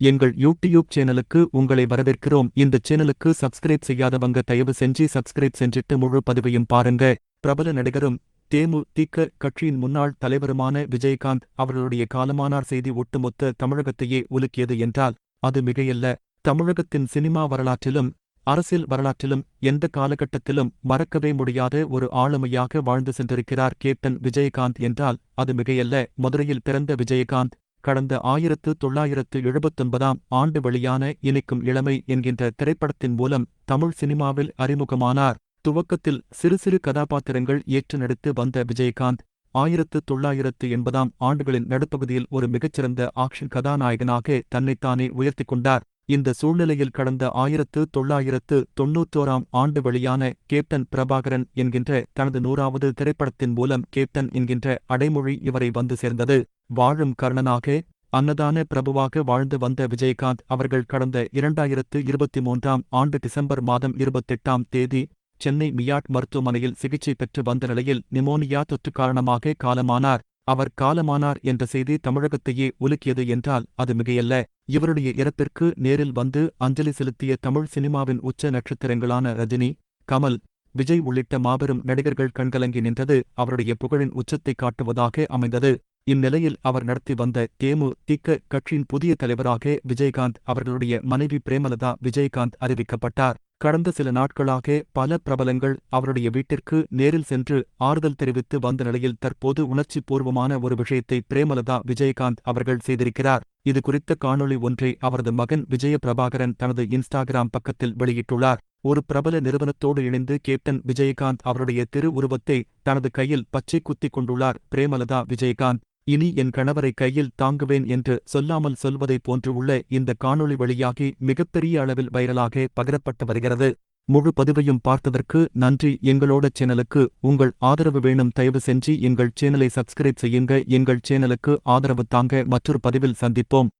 எங்கள் யூடியூப் சேனலுக்கு உங்களை வரவேற்கிறோம். இந்த சேனலுக்கு சப்ஸ்கிரைப் செய்யாதவங்க தயவு செஞ்சு சப்ஸ்கிரைப் செஞ்சிட்டு முழு பதிவையும் பாருங்க. பிரபல நடிகரும் தேமு திக கட்சியின் முன்னாள் தலைவருமான விஜயகாந்த் அவர்களுடைய காலமானார் செய்தி ஒட்டுமொத்த தமிழகத்தையே உலுக்கியது என்றால் அது மிகையல்ல. தமிழகத்தின் சினிமா வரலாற்றிலும் அரசியல் வரலாற்றிலும் எந்த காலகட்டத்திலும் மறக்கவே முடியாத ஒரு ஆளுமையாக வாழ்ந்து சென்றிருக்கிறார் கேப்டன் விஜயகாந்த் என்றால் அது மிகையல்ல. மதுரையில் பிறந்த விஜயகாந்த் கடந்த ஆயிரத்து தொள்ளாயிரத்து எழுபத்தொன்பதாம் ஆண்டு வெளியான இனிக்கும் இளமை என்கின்ற திரைப்படத்தின் மூலம் தமிழ் சினிமாவில் அறிமுகமானார். துவக்கத்தில் சிறு சிறு கதாபாத்திரங்கள் ஏற்று நடித்து வந்த விஜயகாந்த் ஆயிரத்து தொள்ளாயிரத்து எண்பதாம் ஆண்டுகளின் நடுப்பகுதியில் ஒரு மிகச்சிறந்த ஆக்ஷன் கதாநாயகனாக தன்னைத்தானே உயர்த்திக் கொண்டார். இந்த சூழ்நிலையில் கடந்த ஆயிரத்து தொள்ளாயிரத்து தொன்னூத்தோராம் ஆண்டு வெளியான கேப்டன் பிரபாகரன் என்கின்ற தனது நூறாவது திரைப்படத்தின் மூலம் கேப்டன் என்கின்ற அடைமொழி இவரை வந்து சேர்ந்தது. வாழும் கர்ணனாக அன்னதான பிரபுவாக வாழ்ந்து வந்த விஜயகாந்த் அவர்கள் கடந்த இரண்டாயிரத்து இருபத்தி மூன்றாம் ஆண்டு டிசம்பர் மாதம் இருபத்தெட்டாம் தேதி சென்னை மியாட் மருத்துவமனையில் சிகிச்சை பெற்று வந்த நிலையில் நிமோனியா தொற்று காரணமாக காலமானார். அவர் காலமானார் என்ற செய்தி தமிழகத்தையே உலுக்கியது என்றால் அது மிகையல்ல. இவருடைய இறப்பிற்கு நேரில் வந்து அஞ்சலி செலுத்திய தமிழ் சினிமாவின் உச்ச நட்சத்திரங்களான ரஜினி கமல் விஜய் உள்ளிட்ட மாபெரும் நடிகர்கள் கண்கலங்கி நின்றது. அவருடைய புகழின் உச்சத்தை காட்டுவதாக அமைந்தது. இந்நிலையில் அவர் நடத்தி வந்த தேமு திக்க கட்சியின் புதிய தலைவராக விஜயகாந்த் அவர்களுடைய மனைவி பிரேமலதா விஜயகாந்த் அறிவிக்கப்பட்டார். கடந்த சில நாட்களாக பல பிரபலங்கள் அவருடைய வீட்டிற்கு நேரில் சென்று ஆறுதல் தெரிவித்து வந்த நிலையில் தற்போது உணர்ச்சி பூர்வமான ஒரு விஷயத்தை பிரேமலதா விஜயகாந்த் அவர்கள் செய்திருக்கிறார். இது குறித்த காணொளி ஒன்றை அவரது மகன் விஜய பிரபாகரன் தனது இன்ஸ்டாகிராம் பக்கத்தில் வெளியிட்டுள்ளார். ஒரு பிரபல நிறுவனத்தோடு இணைந்து கேப்டன் விஜயகாந்த் அவருடைய திரு உருவத்தை தனது கையில் பச்சை குத்திக் கொண்டுள்ளார் பிரேமலதா விஜயகாந்த். இனி என் கணவரை கையில் தாங்குவேன் என்று சொல்லாமல் சொல்வதைப் போன்று உள்ள இந்த காணொளி வழியாகி மிகப்பெரிய அளவில் வைரலாக பகிரப்பட்டு வருகிறது. முழு பதிவையும் பார்த்ததற்கு நன்றி. எங்களோட சேனலுக்கு உங்கள் ஆதரவு வேணும். தயவு செஞ்சு எங்கள் சேனலை சப்ஸ்கிரைப் செய்யுங்க. எங்கள் சேனலுக்கு ஆதரவு தாங்க. மற்றொரு பதிவில் சந்திப்போம்.